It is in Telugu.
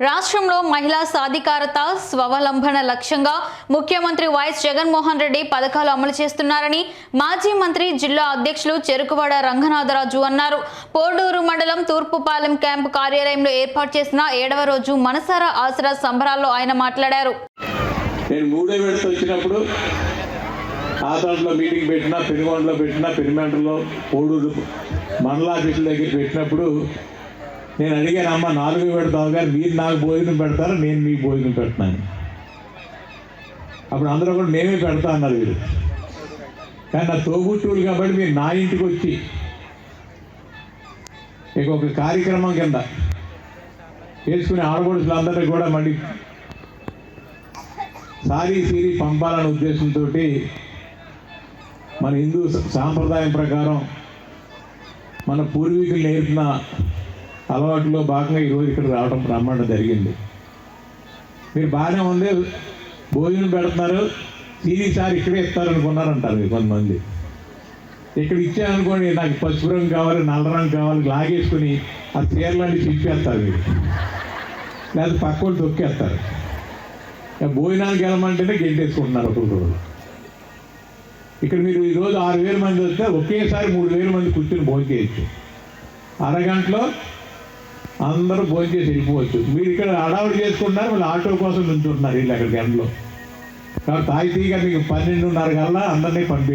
రాష్ట్రంలో మహిళా సాధికారత స్వావలంబన లక్ష్యంగా ముఖ్యమంత్రి వైఎస్ జగన్మోహన్ రెడ్డి పథకాలు అమలు చేస్తున్నారని మాజీ మంత్రి జిల్లా అధ్యక్షులు చెరుకువాడ రంగనాథరాజు అన్నారు. పోడూరు మండలం తూర్పుపాలెం క్యాంపు కార్యాలయంలో ఏర్పాటు చేసిన ఏడవ రోజు మనసారా ఆసరా సంబరాల్లో ఆయన మాట్లాడారు. నేను విడత వచ్చినప్పుడు మీటింగ్ పెట్టినా పెనుగొండలో పెట్టినా దగ్గర పెట్టినప్పుడు నేను అడిగాను అమ్మ నాలుగు పెడతావు కానీ మీరు నాకు భోజనం పెడతారు? నేను మీకు భోజనం పెడతాను అప్పుడు అందరూ కూడా మేమే పెడతా అన్నారు వీరు కానీ నా తోబుట్టువులు కాబట్టి మీరు నా ఇంటికి వచ్చి ఇక ఒక కార్యక్రమం కింద చేసుకునే ఆడపడుచులందరినీ కూడా మళ్ళీ సారీ సీరీ పంపాలనే ఉద్దేశంతో మన హిందూ సాంప్రదాయం ప్రకారం మన పూర్వీకులు నేర్పిన అలవాటులో భాగంగా ఈరోజు ఇక్కడ రావడం రమ్మడం జరిగింది. మీరు బాగానే ఉంది భోజనం పెడుతున్నారు సీరీ సార్ ఇక్కడే ఇస్తారనుకున్నారంటారు మీరు కొంతమంది. ఇక్కడ ఇచ్చారనుకోండి నాకు పసుపు రంగు కావాలి నల్ల రంగు కావాలి లాగేసుకుని ఆ చీరలన్నీ చింపేస్తారు మీరు. లేదా పక్కోళ్ళు తొక్కేస్తారు. భోజనానికి వెళ్ళమంటేనే గెంటేసుకుంటున్నారు ఒకరు ఇక్కడ మీరు ఈరోజు ఆరు వేల మంది వస్తే ఒకేసారి మూడు వేల మంది కూర్చొని భోజనం చేయొచ్చు. అరగంటలో అందరూ భోజనం చేసి వెళ్ళిపోవచ్చు. మీరు ఇక్కడ అడావుడు చేసుకుంటున్నారు వాళ్ళు ఆటో కోసం నుంచుంటున్నారు వీళ్ళు అక్కడ గంటలో కాబట్టి తాగితీగా మీకు పన్నెండున్నర కల్లా అందరినీ పంపి